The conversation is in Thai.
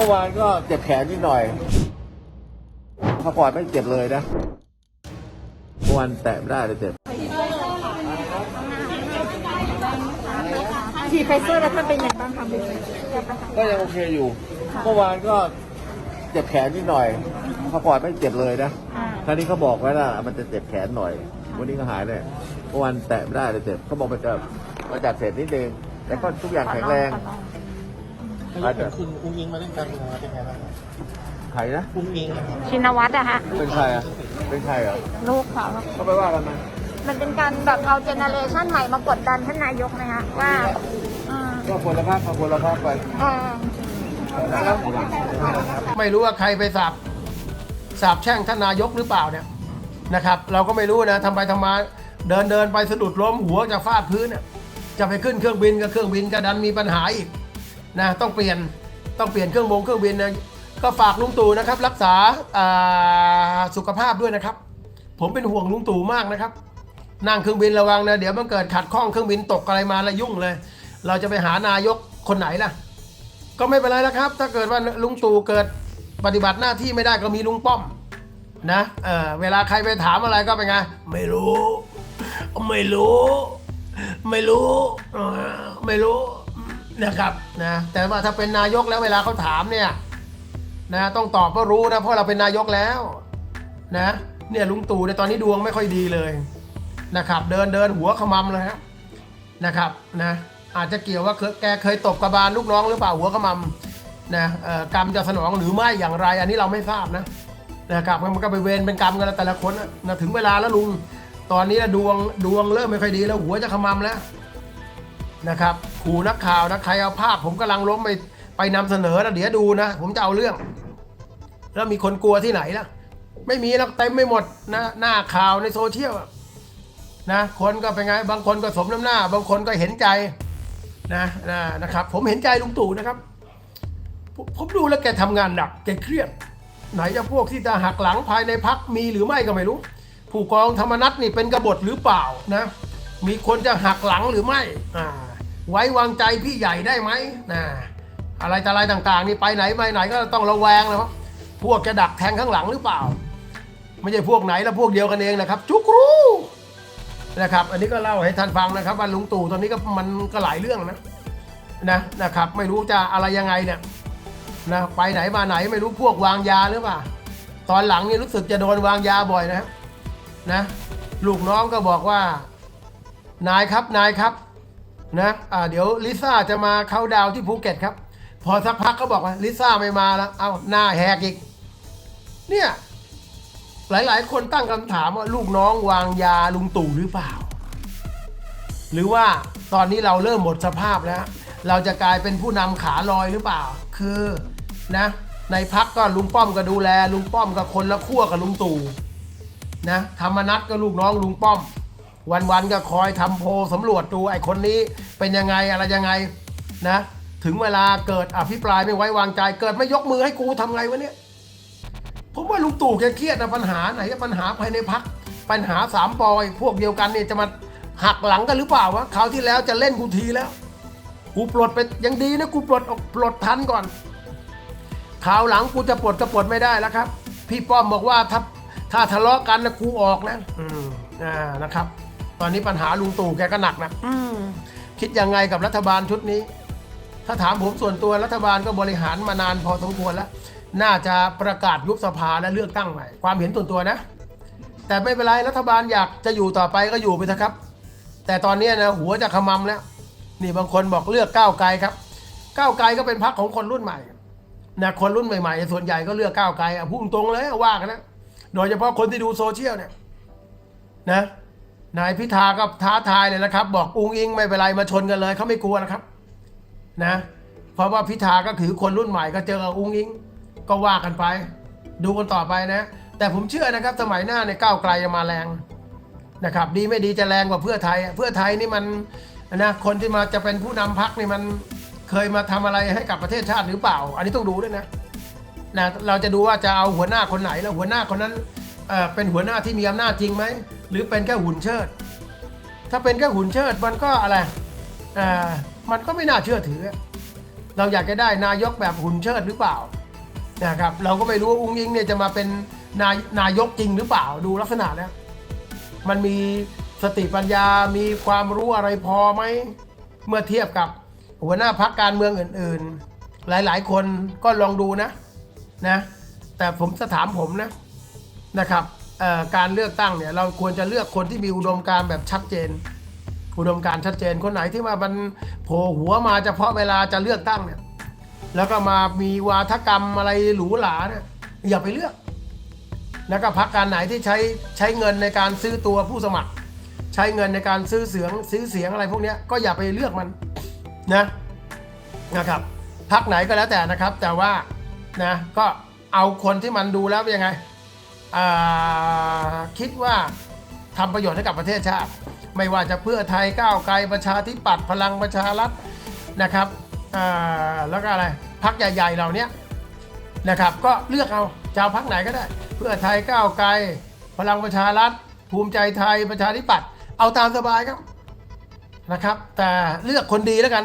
มื่อวานก็เจ็บแขนนิดหน่อยพักผ่อนไม่เจ็บเลยนะเมื่อวานแตะไม่ได้เลยเจ็บฉีดไฟเซอร์แล้วท่านเป็นยังไงบ้างคะคุณก็ยังโอเคอยู่ เมื่อวานก็เจ็บแขนนิดหน่อยพักผ่อนไม่เจ็บเลยนะอ่าคราวนี้เขาบอกไว้นะมันจะเจ็บแขนหน่อย วันนี้ก็หายเลยเมื่อวานแตะไม่ได้เลยเจ็บเขาบอกมันจะมันจัดเสร็จนิดนึงแต่ก็ทุกอย่างแข็งแรง อาจจะคุณอุ้งอิงมาเล่นการเมืองเป็นไงบ้างครับใครนะอุ้งอิงนะครับชินวัตรอะฮะ เป็นใครอะเป็นใครเหรอลูกเขาเขาไปว่ากันมามันเป็นการแบบเอาเจเนอเรชันใหม่มากดดันท่านนายกไหมฮะว่าอ่าก็พลภาพพลภาพไปอ่าไม่รู้ว่าใครไปสาบสาบแช่งท่านนายกหรือเปล่าเนี่ยนะครับ เราก็ไม่รู้นะทำไปทำมาเดินเดินไปสะดุดล้มหัวจะฟาดพื้นเนี่ยจะไปขึ้นเครื่องบินกับเครื่องบินก็ดันมีปัญหาอีก นะต้องเปลี่ยนต้องเปลี่ยนเครื่องบงเครื่องบินนะก็ฝากลุงตู่นะครับ รักษาาสุขภาพด้วยนะครับ ผมเป็นห่วงลุงตู่มากนะครับ นั่งเครื่องบินระวังนะเดี๋ยวมันเกิดขัดข้องเครื่องบินตกอะไรมาแล้วยุ่งเลย เราจะไปหานายกคนไหนล่ะ ก็ไม่เป็นไรแล้วครับ ถ้าเกิดว่าลุงตู่เกิดปฏิบัติหน้าที่ไม่ได้ก็มีลุงป้อมนะเออเวลาใครไปถามอะไรก็เป็นไงไม่รู้ ไม่รู้ ไม่รู้ ไม่รู้ นะครับนะแต่ว่าถ้าเป็นนายกแล้วเวลาเขาถามเนี่ยนะต้องตอบว่ารู้นะเพราะเราเป็นนายกแล้วนะเนี่ยลุงตู่ในยตอนนี้ดวงไม่ค่อยดีเลยนะครับ เดินเดินหัวขมำเลยครับนะครับนะอาจจะเกี่ยวว่าเคยแกเคยตบกระบาลลูกน้องหรือเปล่าหัวขมำนะกรรมจะสนองหรือไม่อย่างไร อันนี้เราไม่ทราบนะนะครับมันก็ไปเวรเป็นกรรมกันแล้วแต่ละคนนะนะถึงเวลาแล้วลุงตอนนี้นะดวงดวงเริ่มไม่ค่อยดีแล้วหัวจะขมำแล้ว นะครับขู่นักข่าวนะใครเอาภาพ ผมกำลังล้มไปไปนำเสนอนะเดี๋ยวดูนะ ผมจะเอาเรื่อง แล้วมีคนกลัวที่ไหนล่ะ ไม่มีแล้วเต็มไม่หมดนะหน้าข่าวในโซเชียลนะคนก็เป็นไง บางคนก็สมน้ำหน้า บางคนก็เห็นใจนะนะนะครับ ผมเห็นใจลุงตู่นะครับ ผมผมดูแล้วแกทำงานหนักแกเครียดไหนจะพวกที่จะหักหลังภายในพักมีหรือไม่ก็ไม่รู้ ผู้กองธรรมนัฐนี่เป็นกบฏหรือเปล่านะ มีคนจะหักหลังหรือไม่อ่า ไว้วางใจพี่ใหญ่ได้ไหมนะอะไรแต่อะไรต่างๆ นี่ไปไหนไปไหนก็ต้องระแวงนะครับพวกจะดักแทงข้างหลังหรือเปล่า ไม่ใช่พวกไหนแล้วพวกเดียวกันเองนะครับ จุกรู้นะครับ อันนี้ก็เล่าให้ท่านฟังนะครับว่าลุงตู่ตอนนี้ก็มันก็หลายเรื่องนะนะนะครับ ไม่รู้จะอะไรยังไงเนี่ยนะไปไหนมาไหนไม่รู้พวกวางยาหรือเปล่าตอนหลังนี่รู้สึกจะโดนวางยาบ่อยนะนะลูกน้องก็บอกว่า นายครับนายครับ นะอ่าเดี๋ยวลิซ่าจะมาเข้าดาวที่ภูเก็ตครับ พอสักพักก็บอกว่าลิซ่าไม่มาแล้วเอาหน้าแหกอีก เนี่ย หลายๆ คนตั้งคำถามว่าลูกน้องวางยาลุงตู่หรือเปล่า หรือว่าตอนนี้เราเริ่มหมดสภาพแล้ว เราจะกลายเป็นผู้นำขาลอยหรือเปล่า คือนะ ในพักก็ลุงป้อมก็ดูแล ลุงป้อมกับคนละขั้วกับลุงตู่นะธรรมนัตก็ลูกน้องลุงป้อม วันๆก็คอยทำโพสำรวจดูไอ้คนนี้เป็นยังไงอะไรยังไงนะ ถึงเวลาเกิดอภิปรายไม่ไว้วางใจเกิดไม่ยกมือให้กูทำไงวะเนี่ยผมว่าลุงตู่แกเครียดนะปัญหาไหนปัญหาภายในพักปัญหาสามปอยพวกเดียวกันเนี่ยจะมาหักหลังกันหรือเปล่าวะคราวที่แล้วจะเล่นกูทีแล้ว กูปลดไปยังดีนะกูปลดออกปลดทันก่อนคราวหลังกูจะปลดก็ปลดไม่ได้แล้วครับ พี่ป้อมบอกว่าถ้าถ้าทะเลาะกันนะกูออกนะอืมอ่านะครับ ตอนนี้ปัญหาลุงตู่แกก็หนักนะอืมคิดยังไงกับรัฐบาลชุดนี้ ถ้าถามผมส่วนตัวรัฐบาลก็บริหารมานานพอสมควรแล้ว น่าจะประกาศยุบสภาและเลือกตั้งใหม่ ความเห็นส่วนตัวนะ แต่ไม่เป็นไรรัฐบาลอยากจะอยู่ต่อไปก็อยู่ไปเถอะครับ แต่ตอนนี้นะหัวจะขมำแล้ว นี่บางคนบอกเลือกก้าวไกลครับ ก้าวไกลก็เป็นพรรคของคนรุ่นใหม่นะคนรุ่นใหม่ๆ ส่วนใหญ่ก็เลือกก้าวไกลอะพูดตรงๆเลยว่ากันนะ โดยเฉพาะคนที่ดูโซเชียลเนี่ยนะ นายพิธาก็ท้าทายเลยนะครับ บอกอุ้งอิงไม่เป็นไรมาชนกันเลยเขาไม่กลัวนะครับนะ เพราะว่าพิธาก็ถือคนรุ่นใหม่ก็เจอกับอุ้งอิง ก็ว่ากันไป ดูกันต่อไปนะ แต่ผมเชื่อนะครับ สมัยหน้าในก้าวไกลจะมาแรงนะครับ ดีไม่ดีจะแรงกว่าเพื่อไทย เพื่อไทยนี่มันนะคนที่มาจะเป็นผู้นำพักนี่มันเคยมาทำอะไรให้กับประเทศชาติหรือเปล่า อันนี้ต้องดูด้วยนะนะเราจะดูว่าจะเอาหัวหน้าคนไหนแล้วหัวหน้าคนนั้นเอ่อเป็นหัวหน้าที่มีอำนาจจริงไหม หรือเป็นแค่หุ่นเชิด ถ้าเป็นแค่หุ่นเชิดมันก็อะไรอ่ามันก็ไม่น่าเชื่อถือ เราอยากจะได้นายกแบบหุ่นเชิดหรือเปล่านะครับเราก็ไม่รู้ว่าอุ้งอิงเนี่ยจะมาเป็นนายนายกจริงหรือเปล่าดูลักษณะแล้วมันมีสติปัญญา มีความรู้อะไรพอไหม เมื่อเทียบกับหัวหน้าพักการเมืองอื่น ๆ หลายๆ คนก็ลองดูนะนะ แต่ผมจะถามผมนะนะครับ การเลือกตั้งเนี่ยเราควรจะเลือกคนที่มีอุดมการแบบชัดเจน อุดมการชัดเจนคนไหนที่ว่ามันโผล่หัวมาเฉพาะเวลาจะเลือกตั้งเนี่ยแล้วก็มามีวาทกรรมอะไรหรูหราเนี่ยอย่าไปเลือก แล้วก็พักการไหนที่ใช้ใช้เงินในการซื้อตัวผู้สมัคร ใช้เงินในการซื้อเสียงซื้อเสียงอะไรพวกนี้ก็อย่าไปเลือกมันนะนะครับพักไหนก็แล้วแต่นะครับ แต่ว่านะก็เอาคนที่มันดูแล้วเป็นยังไง คิดว่าทำประโยชน์ให้กับประเทศชาติ ไม่ว่าจะเพื่อไทยก้าวไกลประชาธิปัตย์พลังประชารัฐนะครับแล้วก็อะไรพักใหญ่ๆเหล่านี้นะครับก็เลือกเอาชาพักไหนก็ได้ เพื่อไทยก้าวไกลพลังประชารัฐภูมิใจไทยประชาธิปัตย์เอาตามสบายครับนะครับ แต่เลือกคนดีแล้วกัน